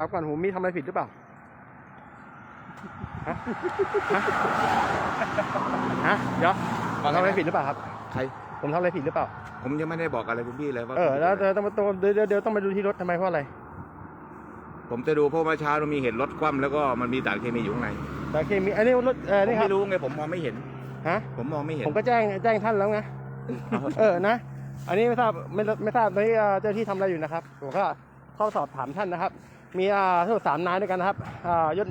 ครับก่อนผมมีทำอะไรผิดหรือเปล่าฮะฮะ ฮะเดี๋ยวผมทำอะไรผิดหรือเปล่าครับ ใคร ผมทำอะไรผิดหรือเปล่า ผมยังไม่ได้บอกอะไรคุณพี่เลยว่าเออแล้วเดี๋ยวต้องมาต้องเดี๋ยวเดี๋ยวเดี๋ยวต้องมาดูที่รถทำไมเพราะอะไร ผมจะดูเพราะเมื่อเช้าเรามีเห็นรถคว่ำแล้วก็มันมีสารเคมีอยู่ข้างในแต่เคมีอันนี้รถเออผมนี่ครับ ไม่รู้ไงผมมองไม่เห็น ฮะ ผมมองไม่เห็น ผมก็แจ้งแจ้งท่านแล้วไง เออ นะ อันนี้ไม่ทราบไม่ไม่ทราบตอนนี้เอ่อเจ้าหน้าที่ทำอะไรอยู่นะครับ ผมก็เข้าสอบถามท่านนะครับ มีอ่าทั้งหมดสามนายด้วยกันนะครับอ่ายศ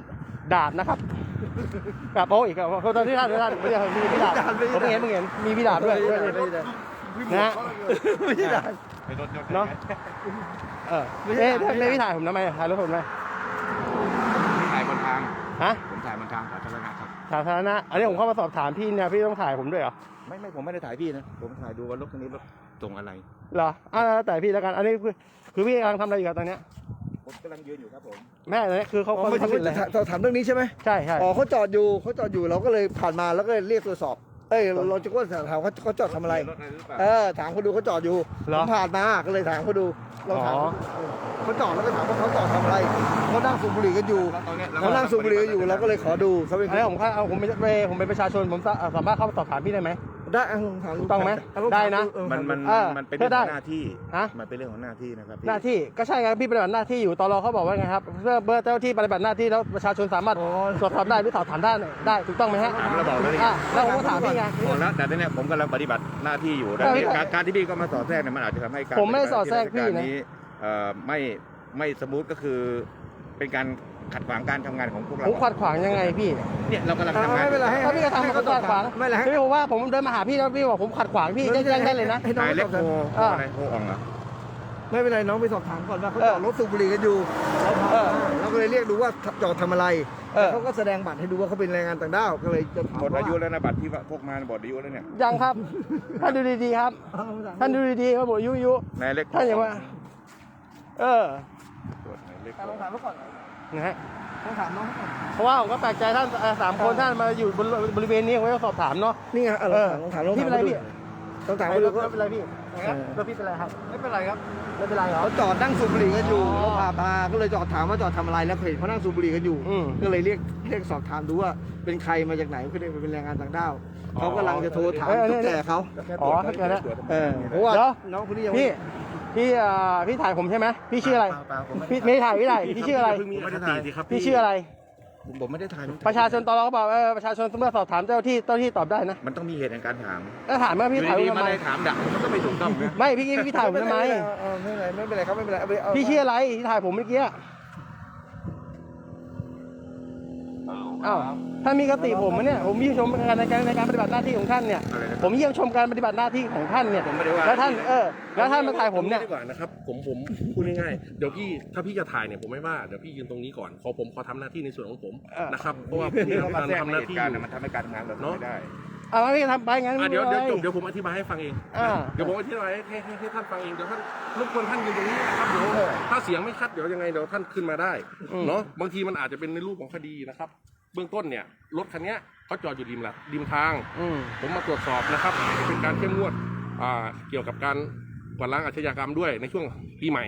ดาบนะครับกับโอ้อีกครับขอโทษที่ท่านท่านไม่ใช่มีพี่ดาบผมไม่เห็นไม่เห็นมีพี่ดาบด้วยด้วยด้วยด้วยนะฮะไม่ใช่ได้ไปรถยนต์เนาะเออเอ๊ะท่านไม่พี่ถ่ายผมทำไมถ่ายรถผมทำไมถ่ายบนทางฮะผมถ่ายบนทางสาธารณะครับสาธารณะอันนี้ผมเข้ามาสอบถามพี่เนี่ยพี่ต้องถ่ายผมด้วยเหรอไม่ไม่ผมไม่ได้ถ่ายพี่นะผมถ่ายดูว่ารถคันนี้รถส่งอะไรเหรออ่าแล้วแต่พี่แล้วกันอันนี้คือคือพี่กำลังทำอะไรอยู่ครับตอนเนี้ย ผมกำลังยืนอยู่ครับผมแม่เนี่ยคือเขาอ๋อเขาไม่ทำผิดอะไรถามถามเรื่องนี้ใช่ไหมใช่ใช่อ๋อเขาจอดอยู่เขาจอดอยู่เราก็เลยผ่านมาแล้วก็เลยเรียกตรวจสอบเอ้ยเราเราจะก็ถามเขาเขาจอดทำอะไรรถอะไรหรือเปล่าเออถามเขาดูเขาจอดอยู่เหรอผมผ่านมาก็เลยถามเขาดูเราถามอ๋อเขาจอดแล้วก็ถามว่าเขาจอดทำอะไรเขานั่งสูบบุหรี่กันอยู่แล้วตอนเนี้ยเขานั่งสูบบุหรี่กันอยู่เราก็เลยขอดูเขาเป็นอันนี้ผมเข้าเอาผมเป็นผมเป็นประชาชนผมสาสามารถเข้ามาสอบถามพี่ได้ไหม ได้เอาถามถูกต้องไหมเาลถาได้นะ เออมันมันเออมันเป็นเพื่เรื่อองได้ของหน้าที่ฮะ มันเป็นเรื่องของหน้าที่นะครับพี่หน้าที่ก็ใช่ไงพี่ปฏิบัติหน้าที่อยู่ตอนรอเขาบอกว่าไงครับเพื่อเมื่อเจ้าที่ปฏิบัติหน้าที่แล้วประชาชนสามารถอ๋อสอบถามได้หรือสอบถามได้ได้ถูกต้องไหมฮะถามแล้วบอกแล้วนี่อะแล้วผมก็ถามพี่ไงบอกแล้วแต่ตอนเนี้ยผมกำลังปฏิบัติหน้าที่อยู่แต่เออการการที่พี่ก็มาสอดแทรกเนี่ยมันอาจจะทำให้การผมไม่ได้สอดแทรกพี่นะ ปฏิบัติหาที่ราชการนี้เอ่อไม่ไม่สมูทก็คือเป็นการ ขัดขวางการทำงานของพวกเราผมขัดขวางยังไงพี่เนี่ยเรากำลังอ่าทำงานไม่เป็นไรให้ถ้าพี่กระทำให้ผมขัดขวางไม่เป็นไรให้พี่บอกว่าผมเดินมาหาพี่แล้วพี่บอกผมขัดขวางพี่แจ้งได้เลยนะให้น้องนายไปเล็สกอบโฮถามโฮอะไรโฮอ่องเหรอไม่เป็นไรน้องไปสอบถามก่อนว่าเขาเอจออดรถสูบบุหรี่กันอยู่เราผ่านเออมาเราก็เลยเรียกดูว่าจอดทำอะไรเออเขาก็แสดงบัตรให้ดูว่าเขาเป็นแรงงานต่างด้าวก็เลยจะถามหมดว่าอายุแล้วนะบัตรที่ว่าพกมาหมดอายุแล้วเนี่ยยังครับท่านดูดีๆครับท่านดูดีๆว่าผมยุยุนายเล็กท่านอย่าว่าเออตรวจนายเล็กลองถามเขาก่อน นะฮะลองถามน้องเขาก่อนเพราะว่าผมก็แปลกใจท่านเอ่อสามคนท่านมาอยู่บนบริเวณนี้ผมก็สอบถามเนาะ นี่ไงเออเออลองถามลองพี่ถามเป็นไรพี่ ลองถามไม่เขาดูก็ เป็นไรพี่เออ แล้วพี่เป็นไรครับไม่เป็นไรครับ ไม่เป็นไรเหรอ เขาจอดนั่งสูบบุหรี่กันอยู่อ๋อเราพาพาก็เลยจอดถามว่าจอดทำอะไรแล้วเห็นเขานั่งสูบบุหรี่กันอยู่ อืมก็เลยเรียกเรียกสอบถามดูว่าเป็นใครมาจากไหนก็เลยเป็นแรงงานต่างด้าวเขากำลังจะโทรถามเออเออตุ๊กแกเขา อ๋อถ้าเกิดแล้วเออเพราะว่าเดี๋ยวน้องคนนี้ยังพี่ พี่เอ่อพี่ถ่ายผมใช่ไหมพี่ชื่ออะไรพี่ไม่ได้ถ่ายพี่ถ่ายพี่ชื่ออะไร ผมไม่ได้ถ่ายสิครับพี่ชื่ออะไร ผมไม่ได้ถ่ายประชาชนตอนเราก็บอกเออประชาชนเมื่อสอบถามเจ้าที่เจ้าที่ตอบได้นะมันต้องมีเหตุในการถามแล้วถามว่าพี่ถ่ายผดีมๆทำมาไมได้ถามดักมันก็ไม่ถูกต้องนะไม่พี่พี่ถ่ายผมทำไมเออไม่เป็นไรไม่เป็นไรครับไม่เป็นไรเอาไปเอา พี่ชื่ออะไรที่ถ่ายผมเมื่อกี้ อ้าวท่านมีกติผมไหมเนี่ยผมเยี่ยมชมการในการในการปฏิบัติหน้าที่ของท่านเนี่ยอะไรนะผมเยี่ยมชมการปฏิบัติหน้าที่ของท่านเนี่ยผมไม่ได้ว่าแล้วท่านเออแล้วท่านมาถ่ายผมเนี่ยดีกว่านะครับผมผมพูดง่ายๆเดี๋ยวพี่ถ้าพี่จะถ่ายเนี่ยผมไม่ว่าเดี๋ยวพี่ยืนตรงนี้ก่อนขอผมขอทำหน้าที่ในส่วนของผมเออนะครับเพราะว่าผมที่เขามาทำแทรกทำหในน้าเหที่ตุอการณ์ยู่น่ะมันทำให้การทำงานเราทำไม่ได้ เอาไม่ทำไปงั้นอะเดี๋ยวเดี๋ยวจบไม่เดี๋ยวผมอธิบายให้ฟังเองอ่า เดี๋ยวผมอธิบายให้ให้ให้ท่านฟังเองเดี๋ยวท่านรบกวนท่านยืนตรงนี้นะครับเดี๋ยวถ้าเสียงไม่ชัดเดี๋ยวยังไงเดี๋ยวท่านขึ้นมาได้อืม เนาะบางทีมันอาจจะเป็นในรูปของคดีนะครับ เบื้องต้นเนี่ยรถคันเนี้ยเขาจอดอยู่ริมละริมทาง อืม ผมมาตรวจสอบนะครับเป็นการเข้มงวดอ่าเกี่ยวกับการกวาดล้างอาชญากรรมด้วยในช่วงปีใหม่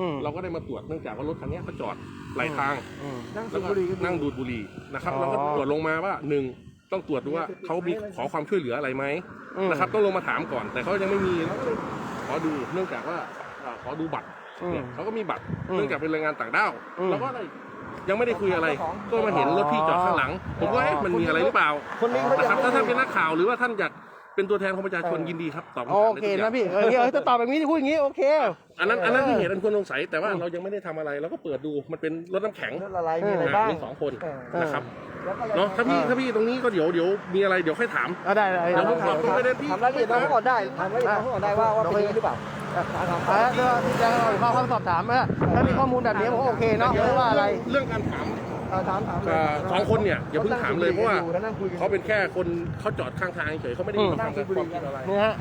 อืมเราก็ได้มาตรวจเนื่องจากว่ารถคันนี้เขาจอดไหลทาง อืม นั่งสูแล้บวก็บุหรี่กันอยู่ นั่งดูดบุหรี่นะครับอ๋อ เราก็ตรวจลงมาว่าหนึ่ง ต้องตรวจดูว่าเขามีขอความช่วยเหลืออะไรไหมอืมนะครับ ต้องลงมาถามก่อน แต่เขายังไม่มีเราก็เลยขอดูเนื่องจากว่าอ่าขอดูบัตรอืมเนี่ยเขาก็มีบัตรอืมเนื่องจากเป็นแรงงานต่างด้าวอืมเราก็เลยยังไม่ได้คุยอะไร ก็มาเห็นรถพี่จอดข้างหลัง ผมว่าเอ๊ะมันมีอะไรหรือเปล่าคนนี้เขานะจะครับถ้าท่านเป็นนักข่าวหรือว่าท่านอยาก เป็นตัวแทนของประชาชนยินดีครับตอบคำโอถามได้เคทุกอย่านะงพี่เออเออถ้าตอบแบบนี้พูดอย่างนี้โอเค อันนั้นอันนั้นคือเหตุอันควรสงสัยแต่ว่าเรายังไม่ได้ทำอะไรเราก็เปิดดูมันเป็นรถน้ำแข็งละลายมีอะไรนะบ้าง มีสองคนเออ นะครับแล้วก็เนาะถ้าพี่ถ้าพี่ตรงนี้ก็เดี๋ยวเดี๋ยวมีอะไรเดี๋ยวค่อยถาม เอาได้ได้เดี๋ยวผมขอได้ไปเดินพี่ถามรายละเอียดน้องเขาก่อนได้ถามรายละเอียดน้องเขาก่อนได้ว่าว่าเป็นอย่างนี้หรือเปล่าถามถามอ่าเดี๋ยวที่จะขอคำสอบถามว่าถ้ามีข้อมูลแบบนี้ผมก็โอเคเนาะไม่ว่าอะไร เรื่องการถาม ถามถามถามเลยเอ่อสองคนเนี่ยอย่าเพิ่งถามเลยเพราะว่านั่งคุยกันอยู่เขาเป็นแค่คนเขาจอดข้างทางเฉยเขาไม่ได้มีอืมความความคิดอะไรนี่ฮะ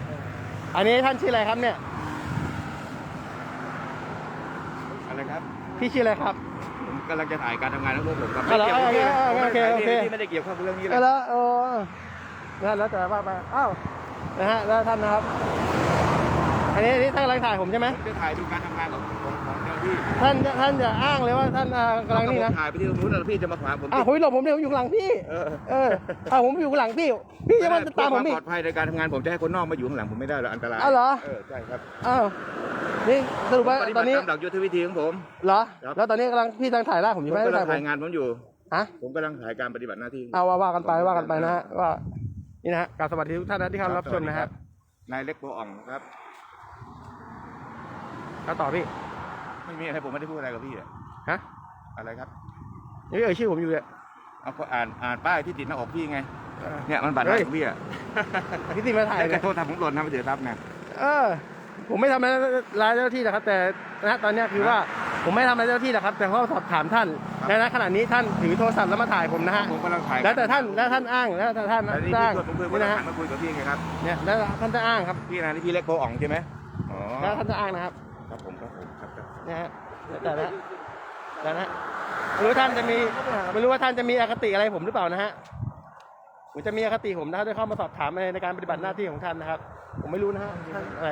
อันนี้ท่านชื่ออะไรครับเนี่ยอะไรครับพี่ชื่ออะไรครับผมกำลังจะถ่ายการทำงานของพวกผมครับเอาเหรอไม่เกี่ยวกับโอเคโอเคโอเคที่ไม่ได้เกี่ยวข้องกับเรื่องนี้เลเอยอแล้วโอ้นั่นแล้วแต่ว่าไปอ้าวนะฮะแล้วท่านนะครับ อันนี้อันนี้ท่านกำลังถ่ายผมใช่ไหมผมจะถ่ายดูการทำงานของ พี่ท่านท่านอย่าอ้างเลยว่าท่านอ่ากำลังนี่นะถ่ายไปที่ตรงนู้นแล้วพี่จะมาขวางผมอะผมหลบผมเดี๋ยวผมอยู่ข้างหลังพี่เออเอออะผมอยู่ข้างหลังพี่ พี่จะมาตามผมเพื่อีอกความปลอดภัยในการทำงานผมจะให้คนนอกมาอยู่ข้างหลังผมไม่ได้หรอกอันตรายอ้าวเหรอเออใช่ครับอ้าวนี่สรุปว่าปฏิตบัอนตินี้ตามหลักยุทธวิธีของผมเหรอครับแล้วตอนนี้กำลังพี่กำลังถ่ายร่างผมอผยู่มไหมกำลัถ่างยผถ่ายมงานผมอยู่ฮะผมกำลังถ่ายการปฏิบัติหน้าที่เอาว่าว่ากันไปว่ากันไปนะฮะว่านี่นะฮะการสวัสดีทุกท่านนะที่เข้ารับชมนะฮะนายเล็กโปอ่องครับแล้วต่อพี่ ไม่มีอะไรผมไม่ได้พูดอะไรกับพี่อะฮะอะไรครับนี่เอ่ยชื่อผมอยู่เลยเอาก็อ่านอ่านป้ายที่ติดหน้าอกพี่ไงเออเนี่ยมันบัตรเฮ้หน้ายของพี่อะพี่ติมาถ่ายแต่เลยโทษทำผมหล่นทำไปเสียทรัพย์ไง เออ ผมไม่ทำอะไรร้ายเจ้าหน้าที่นะครับ แต่นะตอนเนี้ยคือว่าผมไม่ทำอะไรเจ้าหน้าที่นะครับ แต่เขาสอบถามท่านและณขณะนี้ท่านถือโทรศัพท์แล้วมาถ่ายผมนะฮะผมกำลังถ่ายแล้วแต่ท่านแล้วท่านอ้างแล้วแต่ท่านแต่นี่อ้างพี่ผมเพิ่งนี่นะมาฮะหันมาคุยกับพี่ไงครับเนี่ยแล้วท่านจะอ้างครับพี่นะนี่พี่เล็กโปอ่องใช่ไหมอ๋อแล้วท่านจะอ้างนะครับ ครับผมครับผมครับครับ นะฮะแต่ละแต่ละไม่รู้ท่านจะมีไม่รู้ว่าท่านจะมีอคติอะไรผมหรือเปล่านะฮะผมจะมีอคติผมนะได้เข้ามาสอบถามในการปฏิบัติหน้าที่ของท่านนะครับ ผมไม่รู้นะฮะท่านอะไร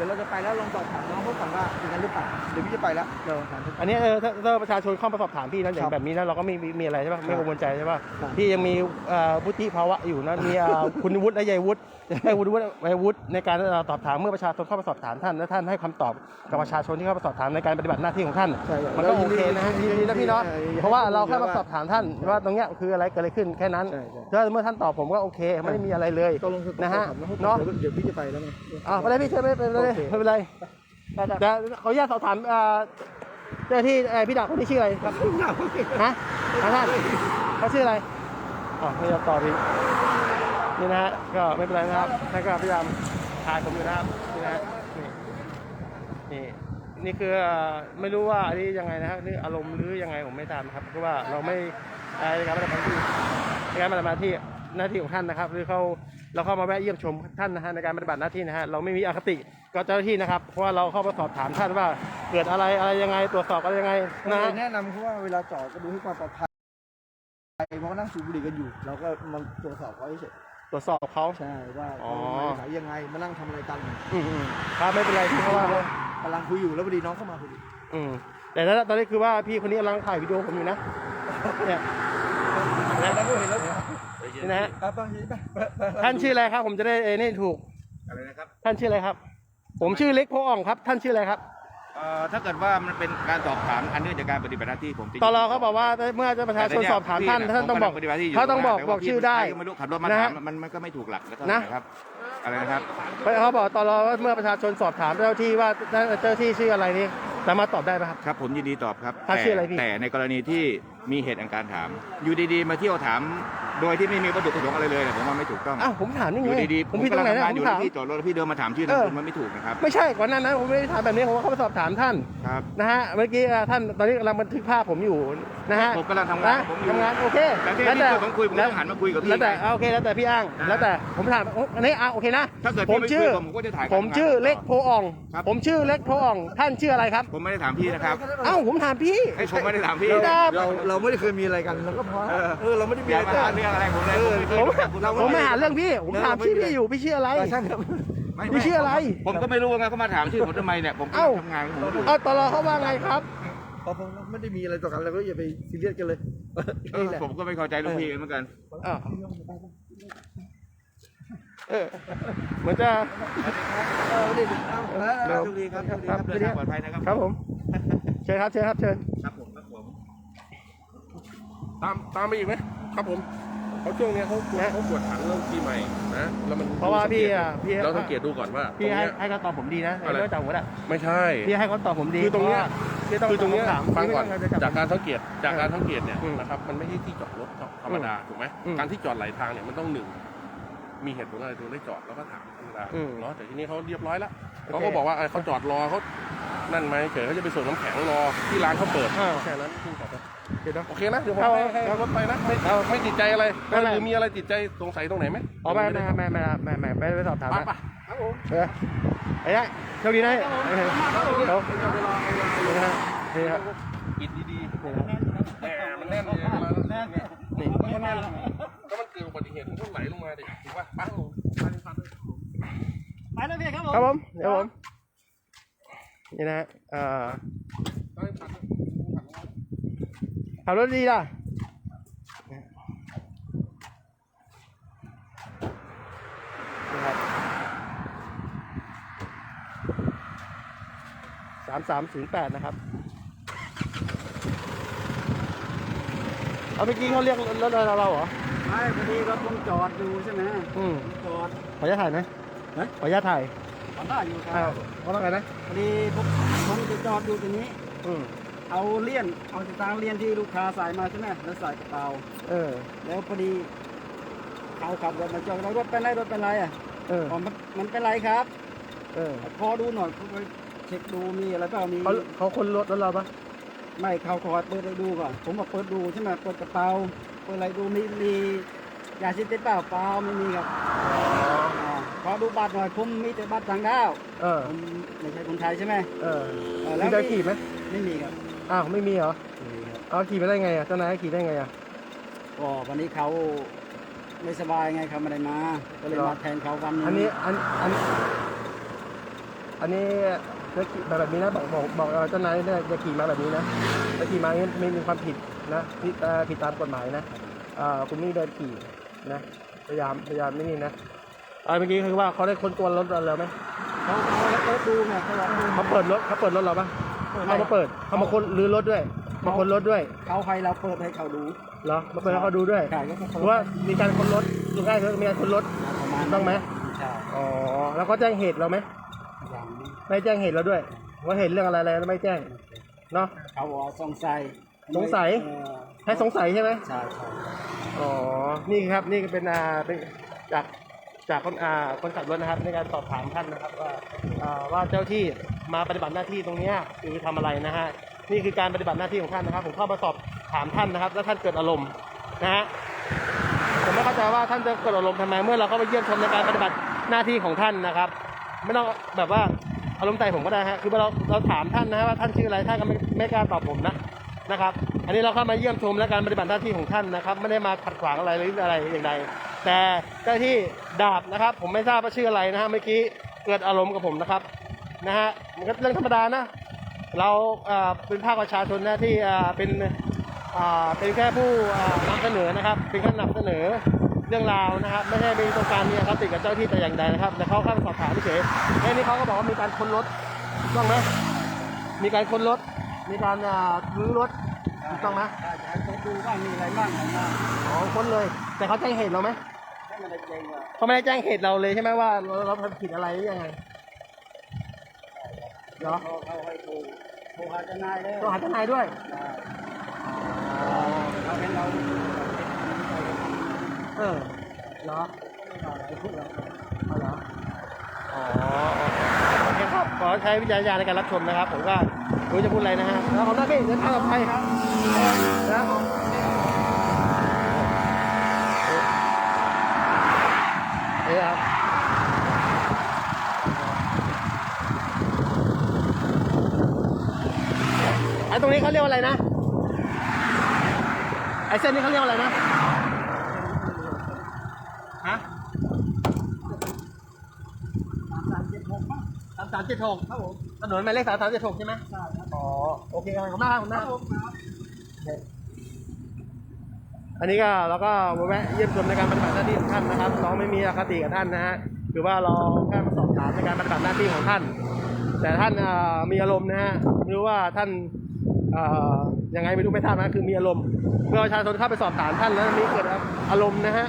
ดี๋ยวเราจะไปแล้วลองสอบถามน้องเขาก่อนว่าเป็นกันหรือเปล่าเดี๋ยวพี่จะไปแล้วเดี๋ยวถามทุกอันนี้เออถ้าถ้าประชาชนเข้ามาสอบถามพี่นะอย่าครังบแบบนี้นะเราก็ไม่มีมีอะไรใช่ป่ะไม่กังวลใจใช่ป่ะครับ พี่ยังมีเอ่อวุฒิภาวะอยู่นะมีเอ่อ คุณวุฒิและยายวุฒิให้วุฒิวัยวุฒิในการเอ่อตอบถามเมื่อประชาชนเข้ามาสอบถามท่านและท่านให้คำตอบกับประชาชนที่เข้ามาสอบถามในการปฏิบัติหน้าที่ของท่าน ใช่ครับมันก็โอเคนะฮะยินดีนะพี่เนาะใช่เพราะว่าเราแค่มาสอบถามท่านว่าตรงเนี้ยคืออะไรเกิดอะไรขึ้นแค่นั้นใช่ใช่ ถ้าเมื่อท่านตอบผมก็โอเคไม่ได้มีอะไรเลยตกลงนะฮะเนาะเนาะ เดี๋ยวพี่จะไปแล้วไง อ่าไม่เป็นไรพี่เชิญไม่เป็นไรโอเค ไม่เป็นไรแต่ขออนุญาตสอบถามเอ่อเจ้าหน้าที่เอ่อพี่ดาบคนนี้ชื่ออะไรครับฮะฮะท่านเขาชื่ออะไรอ๋อไม่ยอมตอบอีกนี่นะฮะก็ไม่เป็นไรนะครับท่านก็พยายามถ่ายผมอยู่นะครับนี่นะฮะนี่นี่นี่คือเอ่อไม่รู้ว่าอันนี้ยังไงนะฮะนี่อารมณ์หรือยังไงผมไม่ทราบนะครับเพราะว่าเราไม่ได้ในการปฏิบัติหน้าที่ในการปฏิบัติหน้าที่หน้าที่ของท่านนะครับ หรือเขา เราเข้ามาแวะเยี่ยมชมท่านนะฮะในการปฏิบัติหน้าที่นะฮะเราไม่มีอคติกับเจ้าหน้าที่นะครับ เพราะว่าเราเข้ามาสอบถามท่านว่า เกิดอะไรอะไรยังไงตรวจสอบอะไรยังไงนะฮะ แนะนำเขาว่าเวลาจอดก็ดูให้ความปลอดภัยเพราะว่านั่งสูบบุหรี่กันอยู่ เราก็มาตรวจสอบเขาเฉยตรวจสอบเขา ใช่ว่าอ๋อ เขามาสายยังไงมานั่งทำอะไรกันอืมอืมครับไม่เป็นไรพี่เพราะว่ากำลังคุยอยู่แล้วพอดีน้องเข้ามาพอดีอืมแต่ถ้าตอนนี้คือว่าพี่คนนี้กำลังถ่ายวิดีโอผมอยู่นะเนี่ยนะ นี่นะฮะอะไปไปไปไปท่านชื่ออะไรครับ ผมจะได้เอ้นี่ถูก อะไรนะครับท่านชื่ออะไรครับ ผมชื่อเล็กโพอ่องครับ ท่านชื่ออะไรครับเอ่อถ้าเกิดว่ามันเป็นการสอบถามอันเนื่องจากการปฏิบัติหน้าที่ผมจะตลอเขาบอกว่าเมื่อประชาชนสอบถามท่านท่านต้องบอกปฏิบัติหน้ที่ยู่เขาต้องบอกแต่บว่าอกชื่อได้ใครก็ไม่รู้ขับรถมานะถาฮะ มมันมันก็ไม่ถูกหลักแล้วก็นะ นะครับ อะไรนะครับเขาบอกตลอว่าเมื่อประชาชนสอบถามเจ้าที่ว่าเจ้าที่ชื่ออะไรนี่สามารถตอบได้ไหมครับ ครับผมยินดีตอบครับ ท่านแต่ชื่ออะไรพี่ แต่ในกรณีที่มีเหตุอันการถาม อยู่ดีๆ มาเที่ยวถาม โดยที่ไม่มีวัตถุประสงค์อะไรเลยเนี่ยผมว่าไม่ถูกต้องอ้าวผมถามนี่อไงยู่ดีผมผิดตรงไหนกำลันะทำงาผมอยู่ถามแล้วพี่จอดรถแล้วพี่เดินมาถามชื่อเอนะอคุณมันไม่ถูกนะครับไม่ใช่ก่อนหน้านั้นผมไม่ได้ถามแบบนี้ผมก็เข้ามาสอบถามท่านครับนะฮะเมื่อกี้อะท่านตอนนี้กำลังบันทึกภาพผมอยู่นะฮะผมกำลังทำงานนะผมอยู่ทำงานโอเคแต่ที่พี่ผมคุยผมต้องหันมาคุยกับพี่แล้วแต่ไงเอาโอเคแล้วแต่พี่อ้างนะแล้วแต่ผมถามอันนี้อะโอเคนะถ้าเกิดผพี่มไม่ชื่อคุยกับผมผมก็จะถ่ายการผมชื่อทำงานเล็กโพอ่องครับผมชื่อเล็กโพอ่อง ท่านชื่ออะไรครับ ผมไม่ได้ถามพี่นะครับเอ้าผมถามพี่ไอ้ยผมไม่ได้ถามพี่พี่ดาบเราเราไม่ได้เคยมีอะไรกันเราก็พอเออ เออเราไม่ได้มีออะย่าไรมากันหาเรื่องอะไรผมเลยผมไม่เคยผมรู้จักคุณผมไม่หาเรื่องพี่ ผมถามชื่อพี่อยู่พี่ชื่ออะไรแต่ช่างครับไม่พี่ชื่ออะไร ผมก็ไม่รู้ไงเขามาถามชื่อผมทำไมเนี่ย ผมก็เอ้าทำงานของผมอยู่เอาตลอเขาว่าไงครับพอเราไม่ได้มีอะไรต่อกันเราก็อย่าไปซีเรียสกันเลยเออผมก็ไม่เข้าใจลูกพี่เหมือนกันอ้าวเออเหมือนจะเออนี่เอาแล้วโชคดีครับโชคดีครับเดินทางปลอดภัยนะครับ ครับผม เชิญครับ เชิญครับ เชิญ ครับผม ครับผม ตาม ตามไปอีกไหมครับผม เขาช่วงเนี้ยเขากวดเขากวดขันเรื่องปีใหม่นะแล้วมันเพราะว่าพี่อะพี่เราสังเกตดูก่อนว่าตพี่รงให้เนี้ย ให้เขาตอบผมดีนะอะไรเรื่องจากหัวอะไม่ใช่ พี่ให้เขาตอบผมดีคือตรงเนี้ยพาะว่าพี่ต้องคือตรงเนี้ยถามฟังก่อนพี่ไม่ต้จากงการสังเกตจากการสังเกตเนี่ยอืมนะครับมันไม่ใช่ที่จอดรถธรรมดาถูกไหมอืมการที่จอดไหลทางเนี่ยมันต้องหนึ่งมีเหตุผลอะไรถึงได้จอดแล้วก็ถามธรรมดาอืมเนาะแต่ทีนี้เขาเรียบร้อยแล้วโอเคเขาก็บอกว่าเออเขาจอดรอเขานั่นไหมเฉยเขาจะไปส่งน้ำแข็งรอที่ร้านเขาเปิดอ่า แค่นั้นที่จอดรถ เดี๋ยวนะโอเคนะเดี๋ยวผมเอาให้ให้เอารถไปนะไม่เอาไม่ติดใจอะไรไม่เป็นไรหรือมีอะไรติดใจสงสัยตรงไหนไหมอ๋อไม่ไม่ไม่ไม่ไม่ไม่ไม่ไม่สอบถามไปนะไปครับผมเออไอ้ยัยโชคดีนะเออเดี๋ยวนี่นะฮะนี่ครับปิดดีๆแหมมันแน่นเลยเวลาแน่นเนี่ยนี่มันแน่นก็มันเกิดอุบัติเหตุมันก็ไหลลงมาดิถูกป่ะไปไปครับผมเดี๋ยวผมนี่นะฮะเอ่อ ขับรถดีล่ะนะครับสามสามศูนย์แปดนะครับ เอาเมื่อกี้เขาเรียกรถอะไรเราเหรอ ไม่พอดีก็ผมจอดดูใช่ไหมอืมจอด ขออนุญาตถ่ายไหมฮะขออนุญาตถ่ายทำได้อยู่คอ้ารัวบเขาต้องไงนะพอดีผมผมจะจอดดูตรงนี้ อืม เอาเลี่ยนเอาสตางค์เลี่ยนที่ลูกค้าใส่มาใช่ไหมแล้วใส่กระเป๋าเออ แล้วพอดีเขาขับรถมาจอดแล้วรถเป็นไรรถเป็นไรอะเออ อ๋อมันมันเป็นไรครับเออพอดูหน่อยผมไปเช็คดูมีอะไรเปล่ามีเขาเขาคนรถรถเราปะไม่เขาขอเปิดให้ดูก่อนผมบอกเปิดดูใช่ไหมเปิดกระเป๋าเปิดอะไรดูมีมียาชิดเต็ดเปล่าเปล่าไม่มีครับาขอดูบัตรหน่อยผมมีแต่บัตรต่างด้าวเออผมไม่ใช่คนไทยใช่ไหมเออเออมีแล้วได้ขี่ไหมไม่มีครับ อ้าวไม่มีเหรอไม่มีครับเอาขี่ไปได้ไงอะเจ้านายขี่ได้ไงอะ ก็วันนี้เขาไม่สบายไงเขาไม่ได้มา ก็เลยเหรอมาแทนเขาวันหงอันนี้อันอันอันนี้จะขี่มาแบบนี้นะบอกบอกบอกเอ่อเจ้านายเนี่ยจะขี่มาแบบนี้นะจะขี่มาอย่างนี้ไม่มีความผิดนะผิดเอ่อผิดตามกฎหมายนะอ่าคุณนี่เดินขี่นะพยายามพยายามไม่นี่นะอ่าเมื่อกี้คือว่าเขาได้ค้นตัวรถเราไหมเขาเขาแล้วเปิดดูไงเขาบอกดูเขาเปิดรถเขาเปิดรถเราปะ เขามาเปิดเขามาค้นรื้อรถด้วยมาค้นรถด้วยเขาให้เราเปิดให้เขาดูเหรอมาเปิดให้เขาดูด้วยใช่ก็เพราะว่ามีการค้นรถดูง่ายคือมีการค้นรถประมาณต้องไหมใช่อ๋อแล้วเขาแจ้งเหตุเราไหมอย่างนี้ไม่แจ้งเหตุเราด้วยว่าเห็นเรื่องอะไรอะไรแล้วไม่แจ้งเนาะเขาบอกว่าสงสัยสงสัยเออให้สงสัยใช่ไหมใช่ใช่อ๋อนี่ครับนี่ก็เป็นอ่าเป็นจาก จากคนอ่าคนขับรถนะครับในการสอบถามท่านนะครับว่าอ่าว่าเจ้าที่มาปฏิบัติหน้าที่ตรงเนี้ยคือทำอะไรนะฮะนี่คือการปฏิบัติหน้าที่ของท่านนะครับ ผมเข้ามาสอบถามท่านนะครับ แล้วท่านเกิดอารมณ์นะฮะผมไม่เข้าใจว่าท่านจะเกิดอารมณ์ทำไมเมื่อเราเข้าไปเยี่ยมชมในการปฏิบัติหน้าที่ของท่านนะครับ ไม่ต้องแบบว่าอารมณ์ใจผมก็ได้ฮะคือเราเราถามท่านนะฮะว่าท่านชื่ออะไรท่านก็ไม่ไม่กล้าตอบผมนะนะครับ อันนี้เราเข้ามาเยี่ยมชมและการปฏิบัติหน้าที่ของท่านนะครับ ไม่ได้มาขัดขวางอะไรหรืออะไรอย่างใด แต่เจ้าที่ดาบนะครับ ผมไม่ทราบว่าชื่ออะไรนะฮะเมื่อกี้เกิดอารมณ์กับผมนะครับนะฮะมันก็เรื่องธรรมดานะ เราเป็นภาคประชาชนนะที่เป็นเป็นแค่ผู้นำเสนอนะครับ เป็นแค่นำเสนอเรื่องราวนะครับ ไม่ใช่เป็นต้องการมีอคติดกับเจ้าที่แต่อย่างใดนะครับ แต่เขาเข้ามาสอบถามเฉยๆแล้นี่เขาก็บอกว่ามีการค้นรถถูกต้องไหมมีการค้นรถ มีการรื้อรถถูกต้องไหมใช่ใช่เขาดูว่ามีอะไรบ้างอะไรบ้างอ๋อค้นเลย แต่เขาแจ้งเหตุเราไหมให้มันได้เจงว่าเขาไม่ได้แจ้งเหตุเราเลยใช่ไหมว่าเราเราทำผิดอะไรหรือยังไงเหรอเขาเขาให้โทรโทรหาเจ้านายเลยต้องหาทนายด้วยใช่เขาเป็นเราเออเหรอไม่พูดเราเอาเหรออ๋อโอเคครับขอใช้วิจารณญาณในการรับชมนะครับ ผมก็ไม่รู้จะพูดอะไรนะฮะแล้วขอบคุณพี่เดินทางปลอดภัยครับนะ เอ้ยครับไอ้ตรงนี้เขาเรียกว่าอะไรนะ ไอ้เส้นนี้เขาเรียกว่าอะไรนะ ฮะสามเจ็ดหกมั้งสามสามเจ็ดหกครับผมถนนหมายเลขสามสามเจ็ดหกใช่ไหมใช่ครับอ๋อ โอเคครับขอบคุณมากครับขอบคุณคมารักบผมครับ อันนี้ก็เราก็แวะเยี่ยมชมในการปฏิบัติหน้าที่ของท่านนะครับน้องไม่มีอคติกับท่านนะฮะคือว่าเราแค่มาสอบถามในการปฏิบัติหน้าที่ของท่าน แต่ท่านมีอารมณ์นะฮะไม่รู้ว่าท่านเอ่อยังไงไม่รู้ไม่ทราบนะคือมีอารมณ์เมื่อประชาชนเข้าไปสอบถามท่านแล้วมีเกิดอารมณ์นะฮะ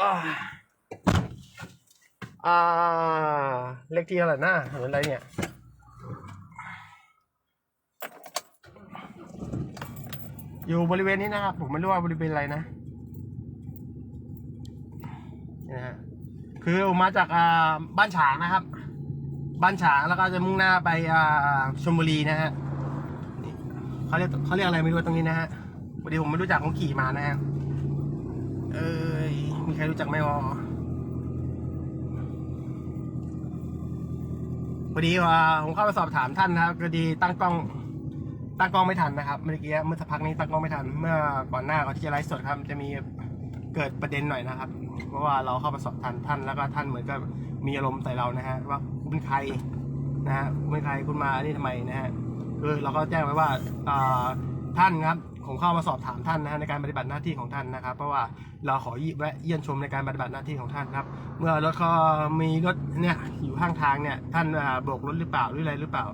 อ่า อ่า เลขที่เท่าไหร่หน้าหรืออะไรเนี่ยอยู่บริเวณนี้นะครับ ผมไม่รู้ว่าบริเวณอะไรนะนี่นะฮะคือมาจากอ่าบ้านฉางนะครับ บ้านฉางแล้วก็จะมุ่งหน้าไปอ่าชลบุรีนะฮะเขาเรียกเขาเรียกอะไรไม่รู้ตรงนี้นะฮะพอดีผมไม่รู้จักผมขี่มานะฮะเอ้ยมีใครรู้จักไหมวะ พอดีว่าผมเข้าไปสอบถามท่านนะครับพอดีตั้งกล้องตั้งกล้องไม่ทันนะครับ เมื่อกี้เมื่อสักพักนี้ตั้งกล้องไม่ทัน เมื่อก่อนหน้าก่อนที่จะไลฟ์สดครับ จะมีเกิดประเด็นหน่อยนะครับ เพราะว่าเราเข้ามาสอบทันท่านแล้วก็ท่านเหมือนกับมีอารมณ์ใส่เรานะฮะว่าคุณเป็นใครนะฮะคุณเป็นใครคุณมานี่ทำไมนะฮะคือเราก็แจ้งไว้ว่าท่านครับ ผมเข้ามาสอบถามท่านนะฮะในการปฏิบัติหน้าที่ของท่านนะครับ เพราะว่าเราขอแวะเยี่ยมชมในการปฏิบัติหน้าที่ของท่านครับ เมื่อรถเขามีรถเนี่ยอยู่ข้างทางเนี่ยท่านโบกรถหรือเปล่าหรืออะไรหรือเปล่า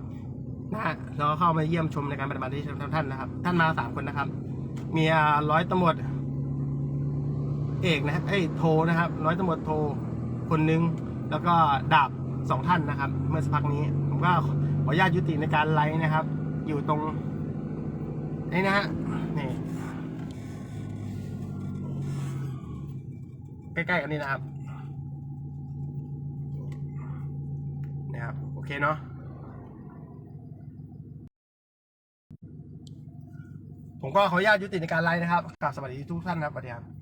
นะฮะเราก็เข้ามาเยี่ยมชมในการปฏิบัติหน้าที่ของท่านนะครับ ท่านมาสามคนนะครับ มีร้อยตำรวจเอกนะครับเอ้โทนะครับ ร้อยตำรวจโทคนหนึ่งแล้วก็ดาบสองท่านนะครับ เมื่อสักพักนี้ ผมก็ขออนุญาตยุติในการไลฟ์นะครับ อยู่ตรง นี่นะฮะนี่ใกล้ๆกันนี่นะครับนะครับโอเคเนาะผมก็ขออนุญาตยุติในการไลฟ์นะครับกลับสวัสดีทุกท่านนะครับสวัสดีครับ